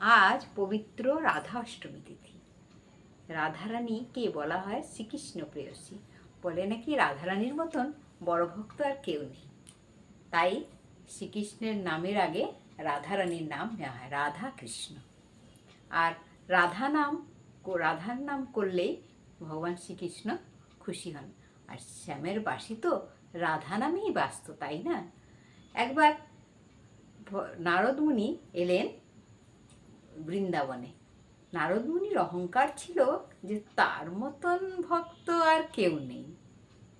আজ পবিত্র রাধা অষ্টমী তিথি রাধারানীকে বলা হয় শ্রীকৃষ্ণ প্রেয়সী বলে নাকি রাধারানীর মতন বড় ভক্ত আর কেউ নেই। তাই শ্রীকৃষ্ণের নামের আগে রাধারানীর নাম নেওয়া হয় রাধা কৃষ্ণ আর রাধা নাম রাধার নাম করলেই ভগবান শ্রীকৃষ্ণ খুশি হন। আর শ্যামের বাসী তো রাধা নামেই বাস্ত, তাই না? একবার নারদমুনি এলেন বৃন্দাবনে। নারদমুনির অহংকার ছিল যে তার মতন ভক্ত আর কেউ নেই।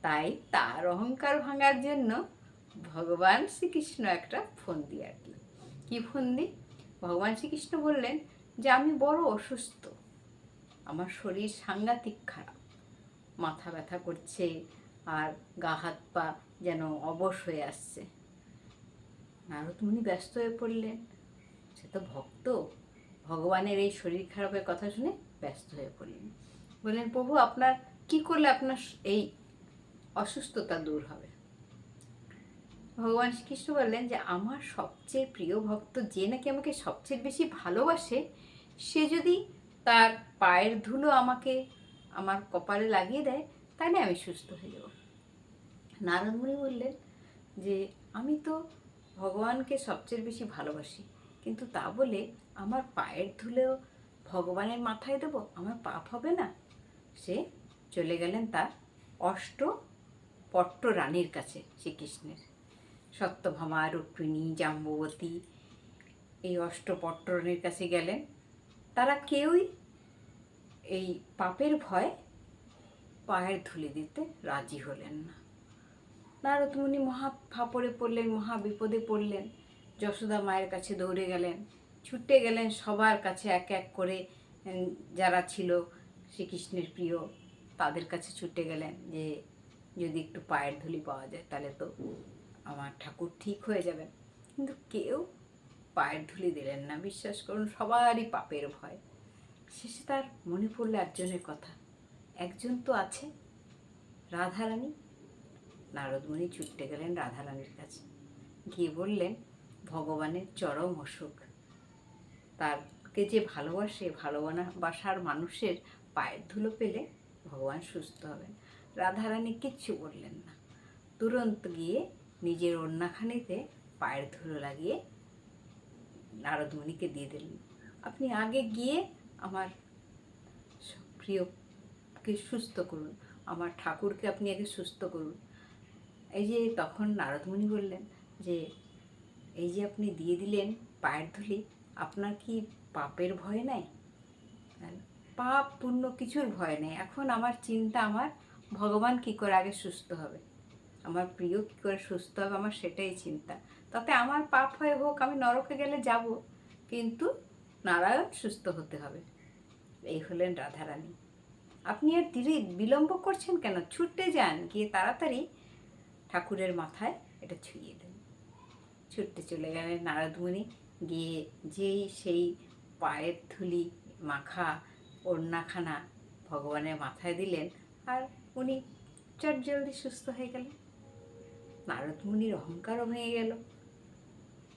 তাই তার অহংকার ভাঙার জন্য ভগবান শ্রীকৃষ্ণ একটা ফোন দিয়ে আটল কি ফোন দি ভগবান শ্রীকৃষ্ণ বললেন যে, আমি বড় অসুস্থ। আমার শরীর সাংঘাতিক খারাপ। মাথা ব্যথা করছে আর গা হাত পা যেন অবশ হয়ে আসছে। নারদমুনি ব্যস্ত হয়ে পড়লেন। সে তো ভক্ত। ভগবানের এই শরীর খারাপের কথা শুনে ব্যস্ত হয়ে পড়লেন। বললেন, প্রভু, আপনার কি করলে আপনার এই অসুস্থতা দূর হবে? ভগবান শ্রীকৃষ্ণ বললেন যে, আমার সবচেয়ে প্রিয় ভক্ত যে নাকি আমাকে সবচেয়ে বেশি ভালোবাসে, সে যদি তার পায়ের ধুলো আমাকে, আমার কপালে লাগিয়ে দেয়, তাহলে আমি সুস্থ হয়ে যাব। নারদমুনি বললেন যে, আমি তো ভগবানকে সবচেয়ে বেশি ভালোবাসি। কিন্তু তা বলে আমার পায়ের ধুলেও ভগবানের মাথায় দেব, আমার পাপ হবে না? সে চলে গেলেন তার অষ্ট পট্ট রানীর কাছে শ্রীকৃষ্ণের। সত্যভামা, রুক্মিণী, জাম্ববতী এই অষ্টপট্ট রানীর কাছে গেলেন। তারা কেউই এই পাপের ভয় পায়ের ধুলে দিতে রাজি হলেন না। নারদমুনি মহা ফাপড়ে পড়লেন, মহা বিপদে পড়লেন। যশোদা মায়ের কাছে দৌড়ে গেলেন। ছুটে গেলেন সবার কাছে এক এক করে যারা ছিল শ্রীকৃষ্ণের প্রিয়, তাদের কাছে ছুটে গেলেন যে, যদি একটু পায়ের ধুলি পাওয়া যায় তাহলে তো আমার ঠাকুর ঠিক হয়ে যাবেন। কিন্তু কেউ পায়ের ধুলি দিলেন না, বিশ্বাস করুন, সবারই পাপের ভয়। শেষে তার মনে পড়ল একজনের কথা, একজন তো আছে, রাধারানী? নারদমণি ছুটতে গেলেন রাধারানীর কাছে। গিয়ে বললেন ভগবানের চরম অসুখ। তারকে যে ভালোবাসে, ভালোবাসার মানুষের পায়ের ধুলো পেলে ভগবান সুস্থ হবেন। রাধারানী কিচ্ছু বললেন না। তুরন্ত গিয়ে নিজের অন্যখানিতে পায়ের ধুলো লাগিয়ে নারদমণিকে দিয়ে দিলেন। আপনি আগে গিয়ে আমার প্রিয়কে সুস্থ করুন, আমার ঠাকুরকে আপনি আগে সুস্থ করুন। এই যে তখন নারদমণি বললেন যে এই যে আপনি দিয়ে দিলেন পায়ের ধুলি, আপনার কি পাপের ভয় নাই? পাপ পুণ্য কিছুর ভয় নেই। এখন আমার চিন্তা, আমার ভগবান কি করে আগে সুস্থ হবে? আমার প্রিয় কী করে সুস্থ হবে? আমার সেটাই চিন্তা। তাতে আমার পাপ হয়ে হোক, আমি নরকে গেলে যাব, কিন্তু নারায়ণ সুস্থ হতে হবে। এই হলেন রাধারানী। আপনি আর ধীরে বিলম্ব করছেন কেন? ছুটতে যান, গিয়ে তাড়াতাড়ি ঠাকুরের মাথায় এটা ছুঁয়ে দেন। ছুটতে চলে গেলেন নারদমণি। গিয়ে যেই সেই পায়ের ধুলি, মাখা, ওড়নাখানা ভগবানের মাথায় দিলেন আর উনি চট জলদি সুস্থ হয়ে গেলেন। নারদমুনির অহংকারও ভেঙে গেল।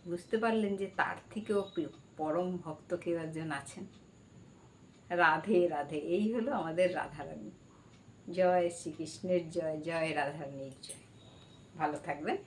বুঝতে পারলেন যে তার থেকেও পরম ভক্ত কেউ একজন আছেন। রাধে রাধে, এই হলো আমাদের রাধারানী। জয় শ্রীকৃষ্ণের জয় জয় রাধারানীর জয়। ভালো থাকবেন।